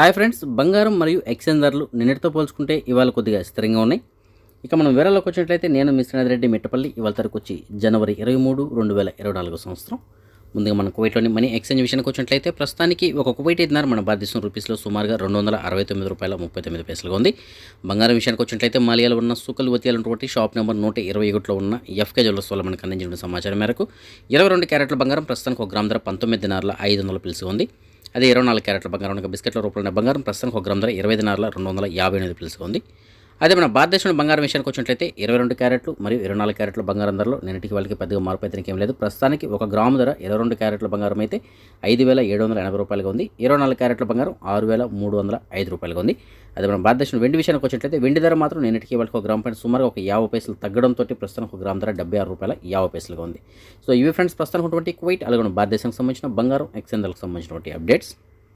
Hi friends బంగారం మరియు exchange ధరలు నిన్నటితో పోల్చుకుంటే ఇవాళ కొద్దిగా స్థిరంగా ఉన్నాయి. ఇక మనం వివరాల్లోకి వచ్చినట్లయితే నేను మిశ్రనాథ్ రెడ్డి మిట్టపల్లి. ఇవాళ తరకు వచ్చి జనవరి ఇరవై మూడు రెండు వేల ఇరవై నాలుగు సంవత్సరం. ముందుగా మన కువైట్లోని మనీ ఎక్స్చేంజ్ విషయానికి వచ్చినట్లయితే ప్రస్తుతానికి ఒక కువైట్ ఐదున్నర మన భారతదేశం రూపీస్లో సుమారుగా రెండు వందల అరవై తొమ్మిది రూపాయల ముప్పై తొమ్మిది పైసలుగా ఉంది. బంగారం విషయానికి వచ్చినట్లయితే మాలియాలో ఉన్న సూకల్ వతియాలన్నటువంటి షాప్ నెంబర్ నూట ఇరవై ఒకటిలో ఉన్న ఎఫ్కే జ్యువెలర్స్ వల్ల మనకు అందించిన సమాచారం మేరకు ఇరవై రెండు క్యారెట్ల బంగారం ప్రస్తుతానికి ఒక గ్రామ ధర పంతొమ్మిది దినార్ల ఐదు వందల పిలిసి ఉంది. అదే ఇరవై నాలుగు క్యారెట్ల బంగారం. బిస్కెట్ల రూపంలో బంగారం ప్రస్తుతానికి ఒక గ్రామ ధర ఇరవై దినార్ల రెండు వందల యాభై ఎనిమిది పిలుసుగా ఉంది. అదే మన భారతదేశంలో బంగారం విషయానికి వచ్చినట్లయితే ఇరవై రెండు క్యారెట్లు మరియు ఇరవై నాలుగు క్యారెట్ల బంగారం ధరలో నిన్నటికి వాళ్ళకి పెద్దగా మార్పు అయితే ఏం లేదు. ప్రస్తుతానికి ఒక గ్రాము ధర ఇరవై రెండు క్యారెట్ల బంగారం అయితే ఐదు వేల ఏడు వందల ఎనభై రూపాయలుగా ఉంది. ఇరవై నాలుగు క్యారెట్ల బంగారం ఆరు వేల మూడు వందల ఐదు రూపాయలుగా ఉంది. అదే మన భారతదేశంలో వెండి విషయానికి వచ్చినట్లయితే వెండి ధర మాత్రం నిన్నటికి వాళ్ళకి ఒక గ్రామ్ పైన సుమారుగా ఒక యాభై పైసలు తగ్గడంతో ప్రస్తుతం ఒక గ్రామ్ ధర డెబ్బై ఆరు రూపాయల యాభై పైసలుగా ఉంది. సో ఇవి ఫ్రెండ్స్ ప్రస్తుతానికి ఉన్నటువంటి కువైట్ అలాగే భారతదేశానికి సంబంధించిన బంగారం ఎక్సెందర్లకు సంబంధించినటువంటి అప్డేట్స్.